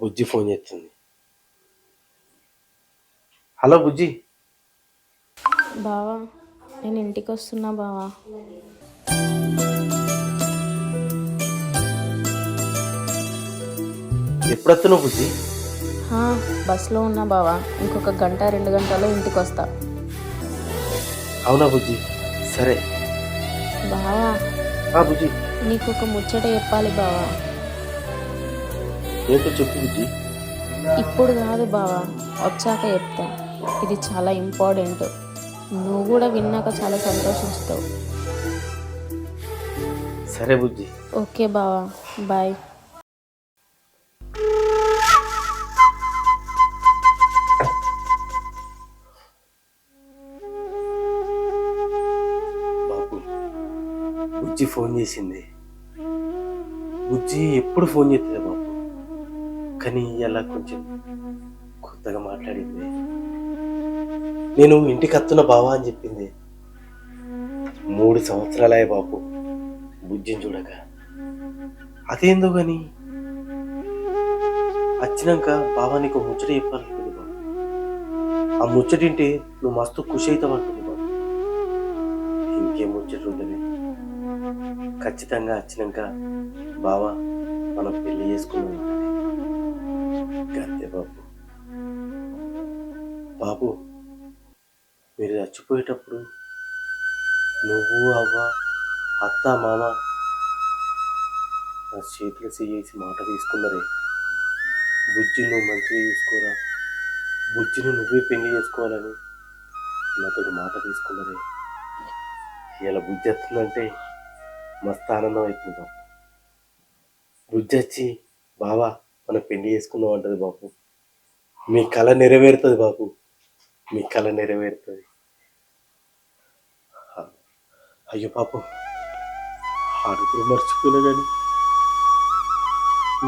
బుజ్జి phone చేస్తుంది hello బుజ్జి బావా నేను ఇంటికి వస్తున్నా బావా ఎప్పుడొస్తున్నావు బుజ్జి హా, బస్లో ఉన్నా బావా ఇంకొక గంట రెండు గంటల్లో ఇంటికి వస్తా అవునా బుజ్జి సరే బావా ఆ బుజ్జి నీకు ఒక ముచ్చట చెప్పాలి బావా ఏంటో చెప్పు బుజ్జి ఇప్పుడు కాదు బావా వచ్చాక చెప్తా. ఇది చాలా ఇంపార్టెంట్. నువ్వు కూడా విన్నాక చాలా సంతోషిస్తావు. సరే బుజ్జి ఓకే బావా బాయ్. బాబు బుజ్జి ఫోన్ చేసింది. బుజ్జి ఎప్పుడు ఫోన్ చేస్తుంది బాబు కానీ ఇలా కొంచెం కొత్తగా మాట్లాడింది. నేను ఇంటికి వస్తున్న బావా అని చెప్పింది. మూడు సంవత్సరాలే బాబు బుజ్జిని చూడక. అదేందో కానీ వచ్చినాక బావా నీకు ముచ్చట చెప్పాలనుకుంది బాబు. ఆ ముచ్చటింటే నువ్వు మస్తు ఖుషి అవుతావు అనుకుంది బాబు. ఇంకేం ముచ్చట ఉంటుంది? ఖచ్చితంగా వచ్చినాక బావా మనం పెళ్ళి చేసుకున్నాం అంతే బాబు. బాబు మీరు చచ్చిపోయేటప్పుడు నువ్వు అవ్వ అత్త మామ నా చేతులు చేసి మాట తీసుకున్నరే. బుజ్జి నువ్వు మంచిగా చూసుకోరా? బుజ్జిని నువ్వే పెళ్ళి చేసుకోవాలని నాతో మాట తీసుకున్నరే. ఇలా బుజ్జి వస్తుందంటే మస్తు ఆనందం అవుతుంది బుజ్జి వచ్చి బావా మనం పెళ్ళి చేసుకుందాం అంటది బాపు. మీ కళ నెరవేరుతుంది బాపు. మీ కళ నెరవేరుతుంది. అయ్యో పాపం అడుగులు మర్చిపోయినా కానీ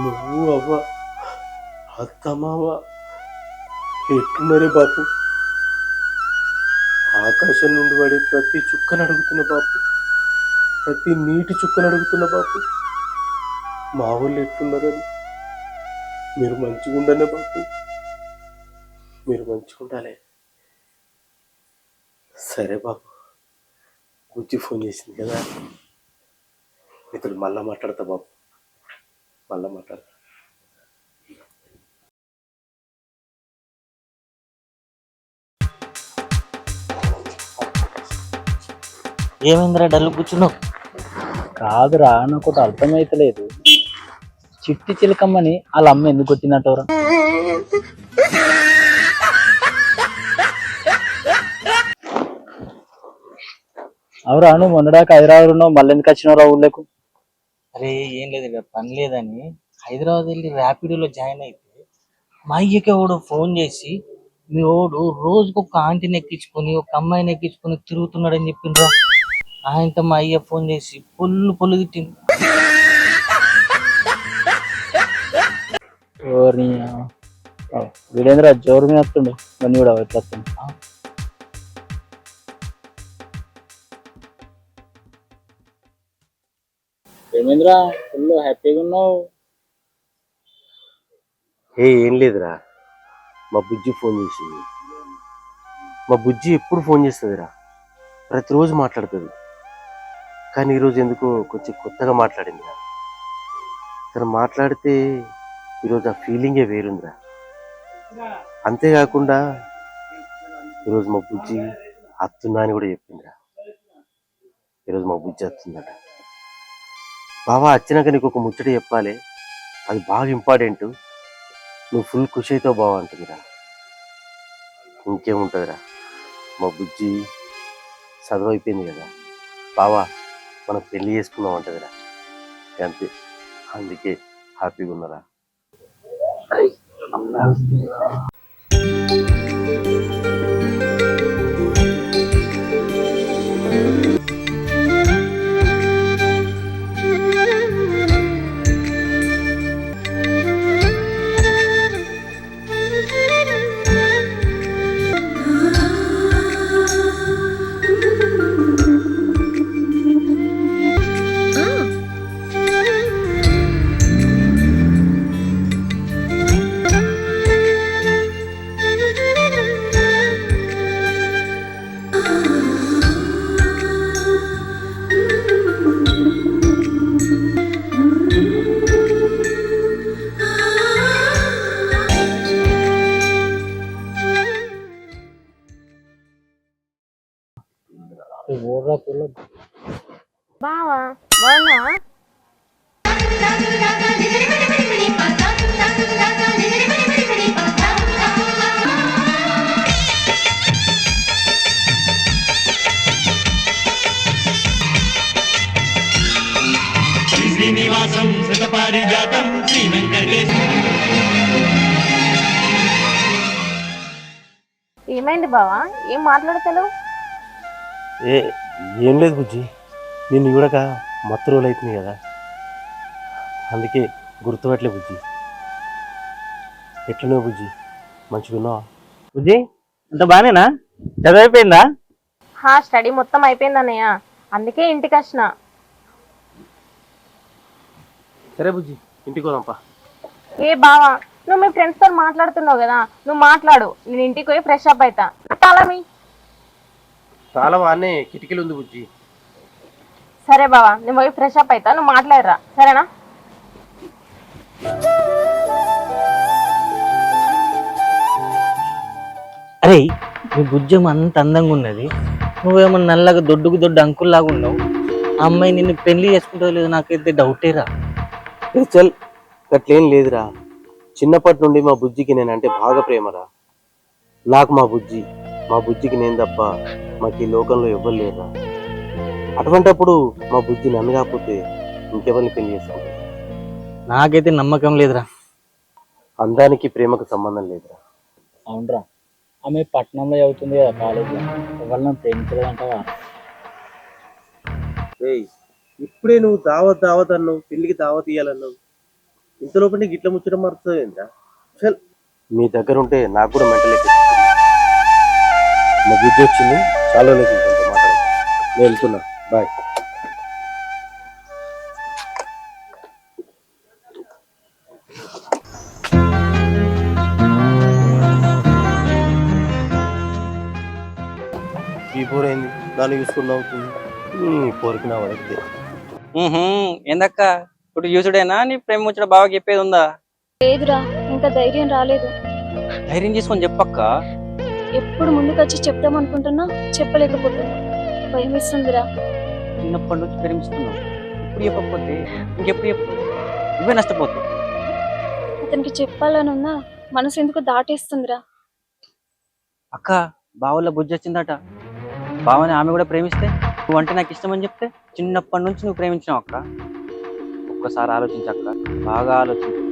నువ్వు అవ్వ అత్త మావ ఎట్టున్నారే బాపు? ఆకాశం నుండి పడే ప్రతి చుక్కను అడుగుతున్న బాపు. ప్రతి నీటి చుక్కను అడుగుతున్న బాపు. మా వాళ్ళు ఎట్టున్నారని మీరు మంచిగా ఉండనే బాపు. మీరు మంచిగా ఉండాలి. సరే బాపు. కూర్చి ఫోన్ చేసింది కదా. ఇతడు మళ్ళా మాట్లాడతా బాపు. మళ్ళా మాట్లాడతా. ఏమైందిరా డల్ కూర్చున్నావు? కాదురా నాకు ఒకటి అర్థమైతలేదు. చిట్టి చిలకమ్మని వాళ్ళ అమ్మ ఎందుకు వచ్చినట్టు అవురా నువ్వు మొన్నడాక హైదరాబాద్ ఉన్నావు మళ్ళీ ఎందుకు వచ్చినావురా ఊళ్ళకు? అరే ఏం లేదు ఇక పని లేదని హైదరాబాద్ వెళ్ళి ర్యాపిడోలో జాయిన్ అయితే మా అయ్యకి ఎవడు ఫోన్ చేసి మీ ఓడు రోజుకు ఒక ఆంటీని ఎక్కించుకొని ఒక అమ్మాయిని ఎక్కించుకొని తిరుగుతున్నాడని చెప్పిండ్రా. ఆయనతో మా అయ్య ఫోన్ చేసి పొల్లు పొల్లు తిట్టింది ఆ, వీడేంద్ర జోరు మీద వస్తుండు. మనీ కూడా ఎట్లా వస్తుండు. ఏమేంద్రా? ఫుల్ హ్యాపీగా ఉన్నావు. ఏ ఏం లేదురా. మా బుజ్జి ఫోన్ చేసింది. మా బుజ్జి ఎప్పుడు ఫోన్ చేస్తుందిరా? ప్రతిరోజు మాట్లాడుతుంది. కానీ ఈరోజు ఎందుకో కొంచెం కొత్తగా మాట్లాడిందిరా. తను మాట్లాడితే ఈరోజు ఆ ఫీలింగే వేరుందిరా. అంతేకాకుండా ఈరోజు మా బుజ్జి అత్తుందా అని కూడా చెప్పిందిరా. ఈరోజు మా బుజ్జి వస్తుందట బావా వచ్చినాక నీకు ఒక ముచ్చట చెప్పాలి. అది బాగా ఇంపార్టెంట్ నువ్వు ఫుల్ ఖుషి అవుతావు బావ అంటుందిరా. ఇంకేముంటుందిరా. మా బుజ్జి చదువు అయిపోయింది కదా. బావా మనం పెళ్ళి చేసుకుందాం అంటదిరా. అంతే. అందుకే హ్యాపీగా ఉన్నారా? I'm not here. ఏమైంది బావా? ఏం మాట్లాడతలేవు? ఏ ఏం లేదు బుజ్జి. నిన్ను చూడక మత్తు రోజులు అవుతుంది కదా. అందుకే గుర్తుపట్టలే బుజ్జి. ఎట్లున్నావు బుజ్జి? మంచిగా ఉన్నావా? బుజ్జి అంత బానేనా చదివైపోయిందా హా స్టడీ మొత్తం అయిపోయింది అన్నయ్య. అందుకే ఇంటికి వచ్చిన. సరే బుజ్జి ఇంటికి పోదాంపా. ఏ బావా నువ్వు మీ ఫ్రెండ్స్తో మాట్లాడుతున్నావు కదా నువ్వు మాట్లాడు నేను ఇంటికి పోయి ఫ్రెష్ అప్ అవుతా తలమి చాలా బాగానే కిటికీలు ఉంది బుజ్జి. సరే బావా నేను పోయి ఫ్రెష్ అప్ అవుతా నువ్వు మాట్లాడరా సరేనా? అరే నీ బుజ్జం అంత అందంగా ఉన్నది. నువ్వేమో నల్లగా దొడ్డుకు దొడ్డు అంకుల్లాగా ఉన్నావు. ఆ అమ్మాయి నిన్ను పెళ్ళి చేసుకుంటుందో లేదో నాకైతే డౌటేరా చల్ అట్లేం లేదురా. చిన్నప్పటి నుండి మా బుజ్జికి నేనంటే బాగా ప్రేమరా. నాకు మా బుజ్జి మా బుజ్జికి నేను తప్ప మాకు ఈ లోకంలో ఎవ్వరు లేరురా అటువంటప్పుడు మా బుజ్జి నన్ను కాకపోతే ఇంకెవరిని పెళ్ళి చేసుకుంటా నాకైతే నమ్మకం లేదురా. అందానికి ప్రేమకు సంబంధం లేదురా. అవునరా. ఆమె పట్టణంలో చదువుతుంది కదా కాలేజీలో. ఎవరిని ప్రేమించలేదంటావా? ఏయ్ ఇప్పుడే నువ్వు దావత్ దావత్ అన్నావు పెళ్ళికి దావత్ ఇయ్యాలన్నావు. ఇంతలోపు నీకు ఇట్లా ముచ్చడం మారుతుందా చల్ మీ దగ్గర ఉంటే నాకు కూడా మెంటల్ మా బుద్ధి వచ్చింది చాలా లేదు ఇంకొంత మాట్లాడు నేను వెళ్తున్నా. బాయ్. ఈ పోరైంది దాన్ని చూసుకుని అవుతుంది పోరికి నా వరకు ఏందక్క? ఇప్పుడు యూసుడేనా? నీ ప్రేమ ముచ్చట బాగా చెప్పేది ఉందా? లేదురా ఇంకా ధైర్యం రాలేదు. ధైర్యం చేసుకొని చెప్పక్క. ఎప్పుడు ముందుకొచ్చి చెప్దాం అనుకుంటున్నా చెప్పలేకపోతున్నా. భయం ఇస్తుందిరా చిన్నప్పటి నుంచి ప్రేమిస్తున్నావు. ఇప్పుడు చెప్పకపోతే ఇంకెప్పుడు చెప్పు? నువ్వే నష్టపోతావు. అతనికి చెప్పాలని ఉన్నా మనసు ఎందుకు దాటేస్తుందిరా? అక్క బావుల బుజ్జి వచ్చిందట. బావని ఆమె కూడా ప్రేమిస్తే? నువ్వంటే నాకు ఇష్టం అని చెప్తే? చిన్నప్పటి నుంచి నువ్వు ప్రేమించినావు అక్క. ఒక్కసారి ఆలోచించక్క బాగా ఆలోచించు.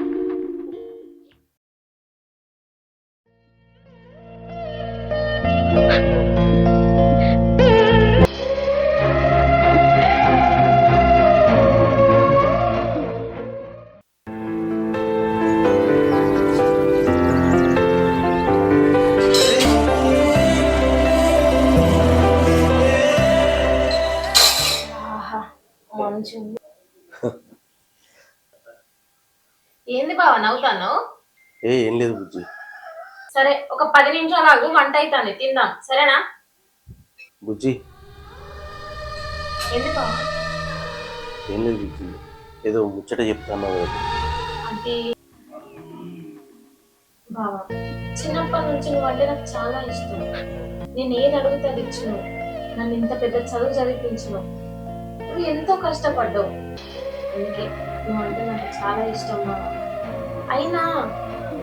ఒక పది నిమిషాలు ఆగు వంట అవుతాను తిందాం. సరేనా? బుజ్జి. ఏం లేదు బుజ్జి ఏదో ముచ్చట చెప్తాను అంటే బావా చిన్నప్పటి నుంచి నువ్వు అంటే నాకు చాలా ఇష్టం. నేను ఏది అడిగితే అది ఇచ్చిన. నన్ను ఇంత పెద్ద చదువు చదివించిన నువ్వు ఎంతో కష్టపడ్డావు. అందుకే నువ్వు అంటే నాకు చాలా ఇష్టం బావా. అయినా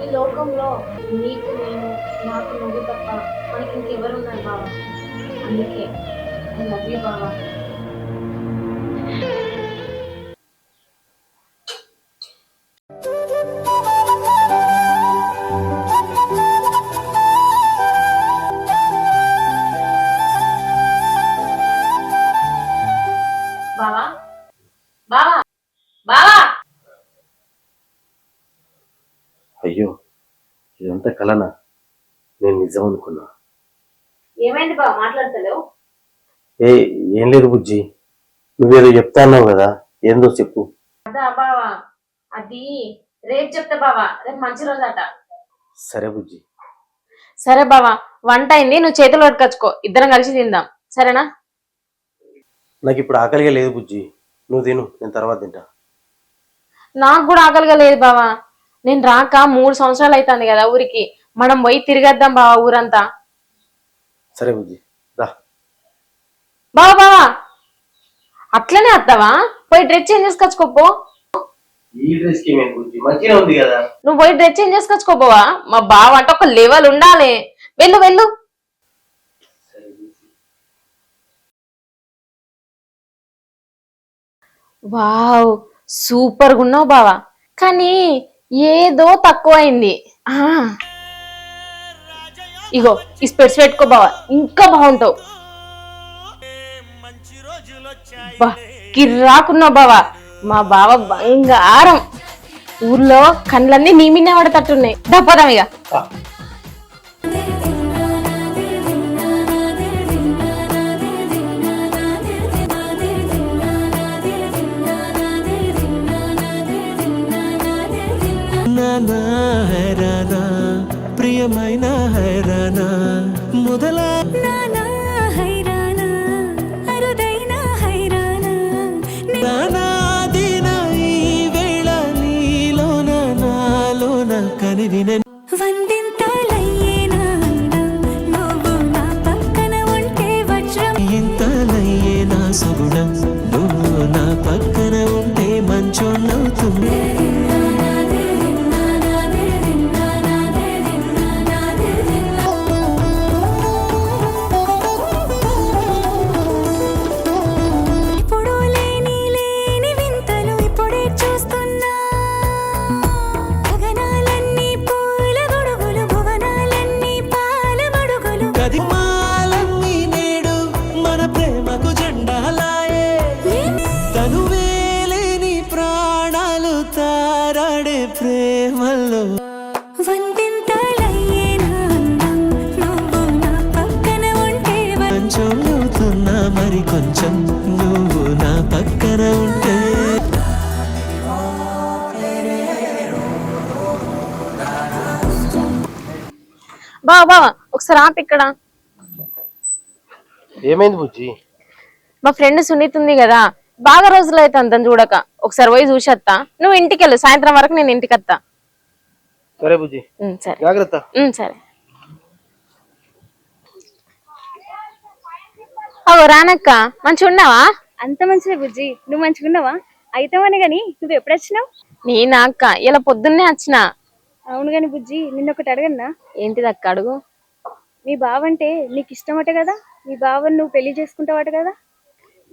ఈ లోకంలో నీకు నేను నాకు నువ్వు తప్ప మనకి ఇంకెవరున్నారు బాబా? అందుకే ఐ లవ్ యూ బాబా. అయ్యో ఇదంతా కలనా? నేను నిజం అనుకున్నా. ఏమైంది బావ? మాట్లాడతలేవు? ఏ ఏం లేదు బుజ్జి. నువ్వేదో చెప్తా అన్నావు కదా ఏందో చెప్పు. అదా బావా అది రేపు చెప్తా బావా రేపు మంచి రోజు అట సరే బుజ్జి. సరే బావా వంట అయింది నువ్వు చేతులు పట్టుకొచ్చుకో ఇద్దరం కలిసి తిందాం. సరేనా? నాకు ఇప్పుడు ఆకలిగా లేదు బుజ్జి. నువ్వు తిను నేను తర్వాత తింటా. నాకు కూడా ఆకలిగా లేదు బావా. నేను రాక మూడు సంవత్సరాలు అవుతుంది కదా ఊరికి. మనం పోయి తిరిగేద్దాం బావా ఊరంతా. సరే బుజ్జి రా. బావా బావా. అట్లనే వస్తావా పోయి డ్రెస్ చేంజ్ చేసుకొచ్చుకోపో ఈ డ్రెస్కి మేము బుజ్జి? మంచిగా ఉంది కదా? నువ్వు పోయి డ్రెస్ చేంజ్ చేసుకొచ్చుకోపోవా మా బావ అంటే ఒక లెవెల్ ఉండాలి. వెళ్ళు వెళ్ళు. వావ్ సూపర్గా ఉన్నావు బావా. కానీ ఏదో తక్కువైంది. ఆ. ఇగో ఈ స్పెట్స్ పెట్టుకో బావా ఇంకా బాగుంటావు. కిర్రాకున్నావు బావా. మా బావ బంగారం. ఊర్లో కండ్లన్నీ నీ మీనే పడతట్టున్నాయి దప్పదాం ఇక నానా హైరానా ప్రియమైన హైరానా మొదల నానాదిన ఈ వేళ నీలోన నాలోన కనివిన మడుగులు నేడు మన ప్రేమకు జెండాలాయే. తను వేలేని ప్రాణాలు తారాడే ప్రేమల్లో. వందింతలయ్యేనా అందం ఉంటే కొంచెం అవుతున్నా మరి కొంచెం నువ్వు నా పక్కన ఉంటే. బావా ఒకసారి ఆపు ఇక్కడ. ఏమైంది బుజ్జి? మా ఫ్రెండ్ సునీత్ ఉంది కదా బాగా రోజులు అయితే అంతని చూడక. ఒకసారి పోయి చూసేస్తా నువ్వు ఇంటికి వెళ్ళు సాయంత్రం వరకు నేను ఇంటికి వస్తా సరే బుజ్జి. సరే. జాగ్రత్త. సరే. అవు రానక్క మంచిగా ఉన్నావా అంత మంచిదే బుజ్జి. నువ్వు మంచిగున్నావా? అయితావని గాని నువ్వు ఎప్పుడు వచ్చినావు నేనా అక్క ఇలా పొద్దున్నే వచ్చిన అవును గాని బుజ్జి నిన్న ఒకటి అడగన్నా. ఏంటిది అక్క అడుగు? మీ బావంటే నీకు ఇష్టమట కదా? మీ బావని నువ్వు పెళ్ళి చేసుకుంటావట కదా?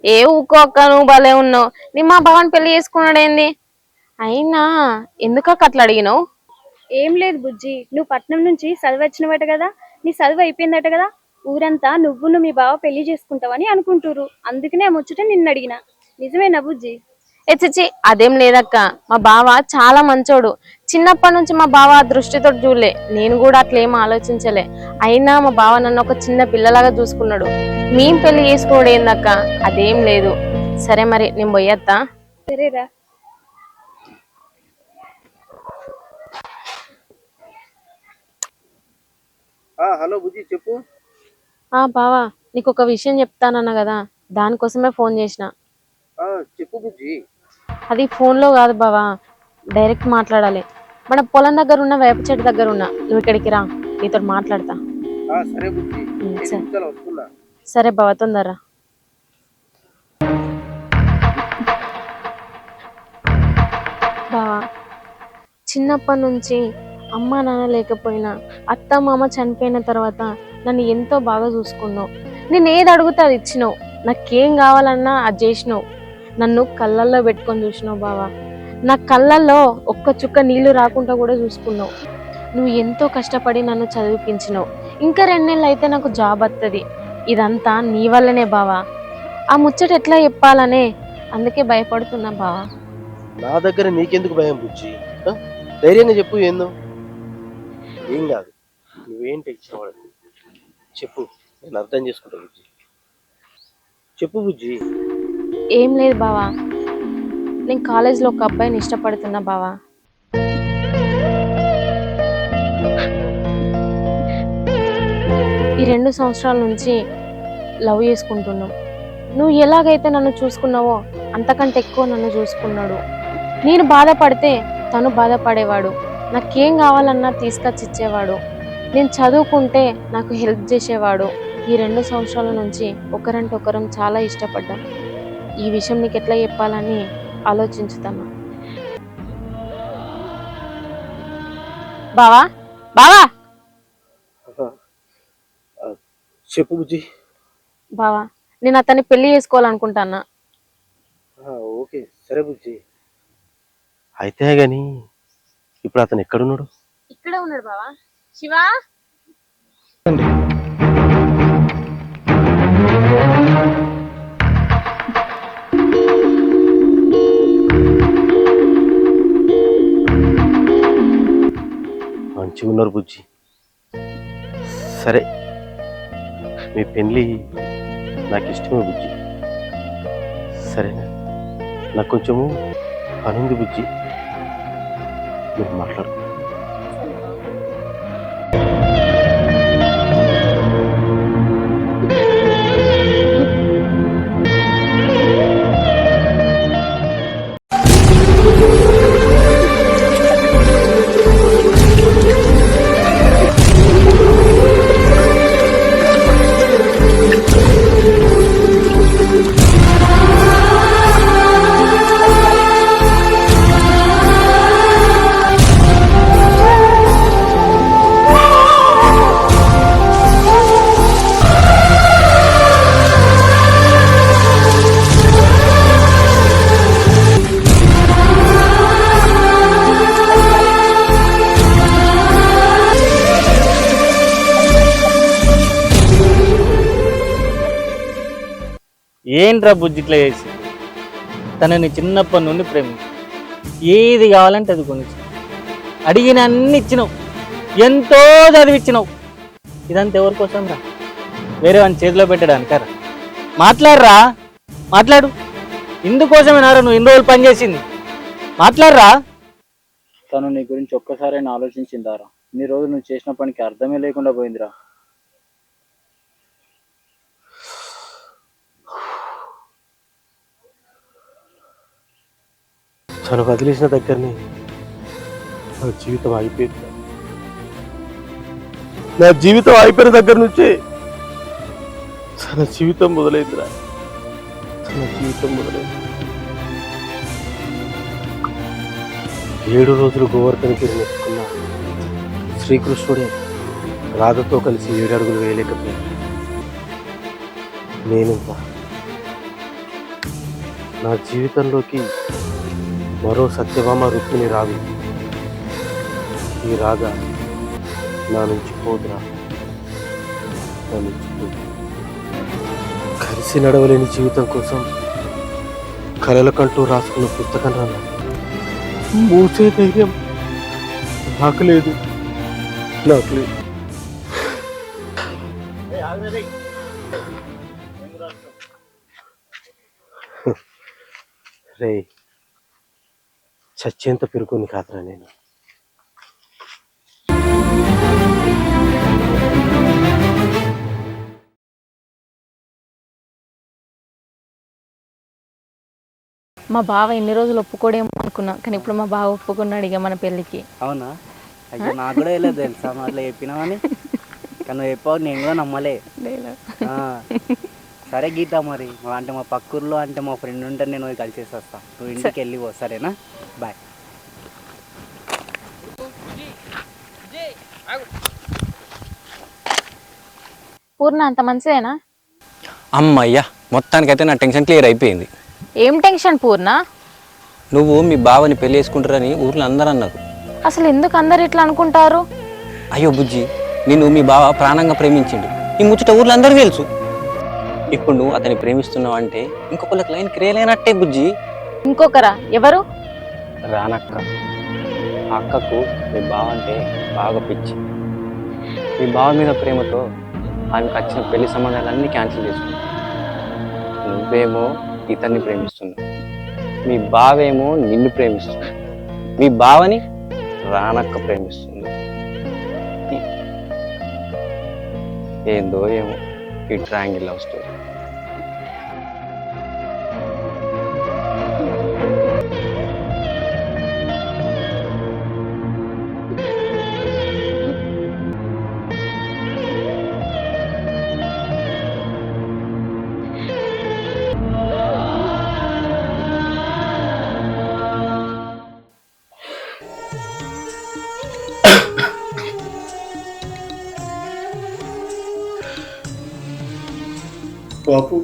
ఏ ఊకో అక్క నువ్వు భలే ఉన్నావు. నీ మా బావని పెళ్ళి చేసుకున్నాడు ఏంది అయినా ఎందుకక్క అట్లా అడిగినావు? ఏం లేదు బుజ్జి. నువ్వు పట్నం నుంచి చదువు వచ్చినవట కదా? నీ చదువు అయిపోయిందట కదా? ఊరంతా నువ్వును మీ బావ పెళ్ళి చేసుకుంటావని అనుకుంటురు అందుకనే ముచ్చట నిన్ను అడిగిన. నిజమేనా బుజ్జి? ఏ చిచ్చి అదేం లేదక్క. మా బావ చాలా మంచోడు. చిన్నప్పటి నుంచి మా బావ ఆ దృష్టితో చూడలే. నేను కూడా అట్లా ఆలోచించలే. అయినా మా బావ నన్ను ఒక చిన్న పిల్లలాగా చూసుకున్నాడు. మేం పెళ్ళి చేసుకోవడం ఏందక్క? అదేం లేదు. సరే మరి నేను పోయేత్తా. సరేరా. హలో బుజ్జి చెప్పు. ఆ బావా నీకు ఒక విషయం చెప్తానన్నా కదా? దానికోసమే ఫోన్ చేసిన. ఆ, చెప్పు బుజ్జి. అది ఫోన్లో కాదు బావా డైరెక్ట్ మాట్లాడాలి. మన పొలం దగ్గర ఉన్న వేప చెట్టు దగ్గర ఉన్నా నువ్వు ఇక్కడికి రా నీతో మాట్లాడతా. సరే బావ తొందరరా బావా చిన్నప్పటి నుంచి అమ్మ నాన్న లేకపోయినా అత్త మామ చనిపోయిన తర్వాత నన్ను ఎంతో బాగా చూసుకున్నావు. నేను ఏది అడిగితే అది ఇచ్చినావు. నాకేం కావాలన్నా అది చేసినావు. నన్ను కళ్ళల్లో పెట్టుకొని చూసినావు బావా. నా కళ్ళల్లో ఒక్క చుక్క నీళ్ళు రాకుండా కూడా చూసుకున్నావు. నువ్వు ఎంతో కష్టపడి నన్ను చదివిపించినావు. ఇంకా రెండు నెలలు అయితే నాకు జాబ్ వస్తుంది ఇదంతా నీ వల్లనే బావా. ఆ ముచ్చట ఎట్లా చెప్పాలనే అందుకే భయపడుతున్నా బావా. నా దగ్గర నీకెందుకు భయం బుజ్జి? ధైర్యంగా చెప్పు ఏందో? ఏం కాదు. నువ్వేం టెన్షన్ పడకు చెప్పు. నేను అర్థం చేసుకుంటా బుజ్జి. చెప్పు బుజ్జి. ఏం లేదు బావా. నేను కాలేజ్లో ఒక అబ్బాయిని ఇష్టపడుతున్నా బావా. ఈ రెండు సంవత్సరాల నుంచి లవ్ చేసుకుంటున్నాం. నువ్వు ఎలాగైతే నన్ను చూసుకున్నావో అంతకంటే ఎక్కువ నన్ను చూసుకున్నాడు. నేను బాధపడితే తను బాధపడేవాడు. నాకేం కావాలన్నా తీసుకొచ్చి ఇచ్చేవాడు. నేను చదువుకుంటే నాకు హెల్ప్ చేసేవాడు. ఈ రెండు సంవత్సరాల నుంచి ఒకరంటే ఒకరం చాలా ఇష్టపడ్డాం. ఈ విషయం నీకు ఎట్లా చెప్పాలని ఆలోచించుతాను. బావా? బావా? చెప్పు బుజ్జి. బావా నేను అతన్ని పెళ్ళి చేసుకోవాలనుకుంటానా ఓకే సరే బుజ్జి. అయితే గాని ఇప్పుడు అతను ఎక్కడున్నాడు? ఇక్కడే ఉన్నాడు బావా. శివా? మంచిగా ఉన్నారు బుజ్జి. సరే మీ పెళ్ళి నాకు ఇష్టమే బుజ్జి. సరేనా నాకు కొంచెము పనుంది బుజ్జి. మీరు మాట్లాడు ఏంట్రా బుజ్జి ఇట్లా చేసి? తనని చిన్నప్పటి నుండి ప్రేమించు. ఏది కావాలంటే అది కొనిచ్చు. అడిగిన అన్ని ఇచ్చినావు. ఎంతో చదివిచ్చినావు. ఇదంతా ఎవరి కోసం రా? వేరే వాని చేతిలో పెట్టడానికరా మాట్లాడరా? మాట్లాడు. ఇందుకోసమేనారా నువ్వు ఇన్ని రోజులు పనిచేసింది మాట్లాడరా? తను నీ గురించి ఒక్కసారైనా ఆలోచించిందారా? ఇన్ని రోజులు నువ్వు చేసిన పనికి అర్థమే లేకుండా పోయిందిరా. తను వదిలేసిన దగ్గరనే నా జీవితం అయిపోయింది నా జీవితం అయిపోయిన దగ్గర నుంచే తన జీవితం మొదలైందిరా తన జీవితం మొదలైంది. ఏడు రోజులు గోవర్ధన గిరిని ఎక్కున్న శ్రీకృష్ణుడే రాధతో కలిసి ఏడు అడుగులు వేయలేకపోయాను నేను నా జీవితంలోకి మరో సత్యభామ రుక్మిణి రాదు ఈ రాగ నా నుంచి పోదురా. నా నుంచి పోదు. కలిసి నడవలేని జీవితం కోసం కలలకంటూ రాసుకున్న పుస్తకం రా మూసే ధైర్యం. నాకు లేదు. నాకు లేదు. రే చచ్చేంత పెరుగుని కాదురా నేను. మా బావ ఎన్ని రోజులు ఒప్పుకోడేమో అనుకున్నా కానీ ఇప్పుడు మా బావ ఒప్పుకున్నాడు ఇక మన పెళ్ళికి. అవునా? అయ్యో నాకు కూడా వెళ్ళలేదు తెలుసా? నువ్వు అట్లా చెప్పినావని. కానీ నువ్వు చెప్పావు నేను కూడా నమ్మలే. ఆ. సరే గీత మరి మా- అంటే మా పక్కూర్లో అంటే మా ఫ్రెండ్ ఉంటే నేను పోయి కలిసేసి వస్తా. నువ్వు ఇంటికి వెళ్ళి పో సరేనా? బాయ్. పూర్ణ అంత మంచిదేనా? అమ్మయ్యా మొత్తానికైతే నా టెన్షన్ క్లియర్ అయిపోయింది. ఏం టెన్షన్ పూర్ణ? నువ్వు మీ బావని పెళ్ళి చేసుకుంటారని ఊర్లో అందరూ అన్నారు. అసలు ఎందుకు అందరు ఇట్లా అనుకుంటారు? అయ్యో బుజ్జి నిన్ను మీ బావ ప్రాణంగా ప్రేమించిండు. ఈ ముచ్చట ఊర్లో అందరికీ తెలుసు. ఇప్పుడు నువ్వు అతన్ని ప్రేమిస్తున్నావు అంటే ఇంకొకళ్ళకి లైన్ క్రియేట్ అయినట్టే బుజ్జి. ఇంకొకరా? ఎవరు? రానక్క. అక్కకు మీ బావ అంటే బాగా పిచ్చి. మీ బావ మీద ప్రేమతో ఆమెకు వచ్చిన పెళ్ళి సంబంధాలన్నీ క్యాన్సిల్ చేసుకున్నావు నువ్వేమో ఇతన్ని ప్రేమిస్తున్నావు. మీ బావేమో నిన్ను ప్రేమిస్తుంది మీ బావని రానక్క ప్రేమిస్తుంది. ఏందో ఏమో ఈ ట్రాంగిల్ లవ్ స్టోరీ. బాపు.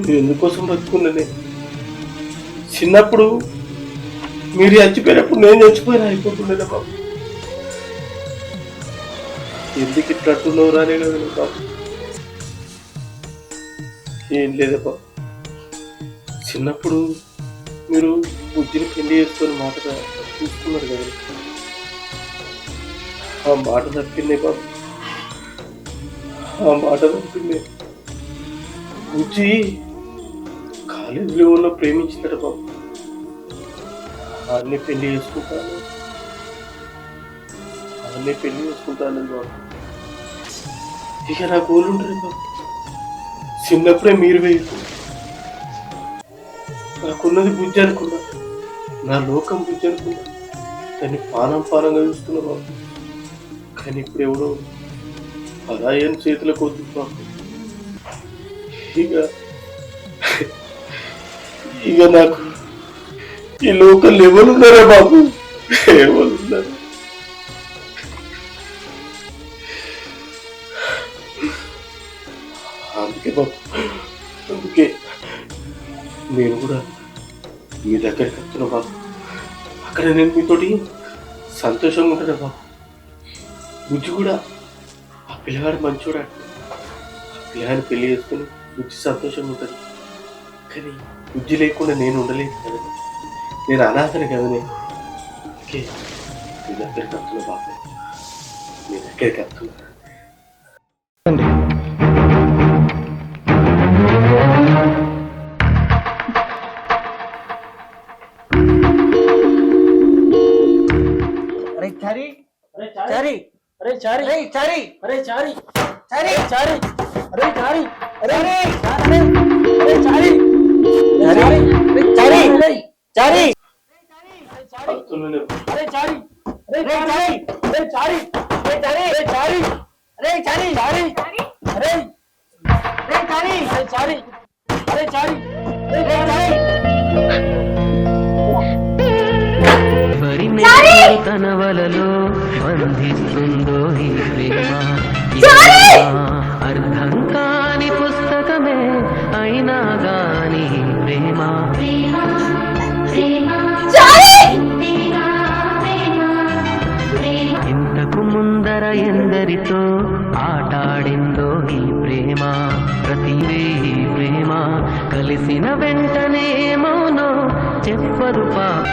ఇది ఎందుకోసం బతుకున్నది? చిన్నప్పుడు మీరు చచ్చిపోయినప్పుడు నేను చచ్చిపోయినా అయిపోతుండే బాబు ఎందుకు ఇట్లట్టున్నావు రానే కదా బాబు ఏం లేదా బాబు చిన్నప్పుడు మీరు బుద్ధిని పెళ్ళి చేసుకొని మాట చూసుకున్నారు కదా. ఆ మాట తప్పింది బాబు ఆ మాట తప్పిందే బుజ్జి కాలేజీలో ఉన్న ప్రేమించినట బాబు. అన్ని పెళ్ళి చేసుకుంటాను. అన్నీ పెళ్ళి చేసుకుంటాను బాబు. ఇక నా గోలు ఉంటుంది బాబు. చిన్నప్పుడే మీరు వేయకు. నాకున్నది బుజ్జి అనుకున్నా. నా లోకం బుజ్జి అనుకున్నా. దాన్ని పానం పానంగా చూస్తున్నా బాబు. కానీ ఇప్పుడు ఎవడో పరాయని చేతులకు వద్దు బాబు ఇక ఇక నాకు ఈ లోకల్ ఎవరు ఉన్నారా బాబు? ఎవరు ఉన్నారు అందుకే బాబు అందుకే నేను కూడా మీ దగ్గరికి వస్తున్నా బాబు. అక్కడ నేను మీతోటి సంతోషంగా ఉంటాను బాబు? బుజ్జి కూడా పిల్లగాడు మంచోడు? ఆ పిల్లగాడిని పెళ్ళి చేసుకుని బుద్ధి సంతోషంగా ఉంటుంది. కానీ బుద్ధి లేకుండా నేను ఉండలేదు కదా నేను అనాథని కదా నేను ఓకే మీ దగ్గరికి వస్తున్నా బాబు మీ దగ్గరికి వస్తున్నా అరే చారి అరే చారి అరే చారి చారి చారి అరే చారి తన వలలో బంధిస్తుందో ఈ ప్రేమ. అర్థం కాని పుస్తకమే అయినా గాని ప్రేమ. ఇంతకు ముందర ఎందరితో ఆటాడిందో ఈ ప్రేమ? ప్రతివే ఈ ప్రేమ. కలిసిన వెంటనే మౌనో చెప్పరు పాప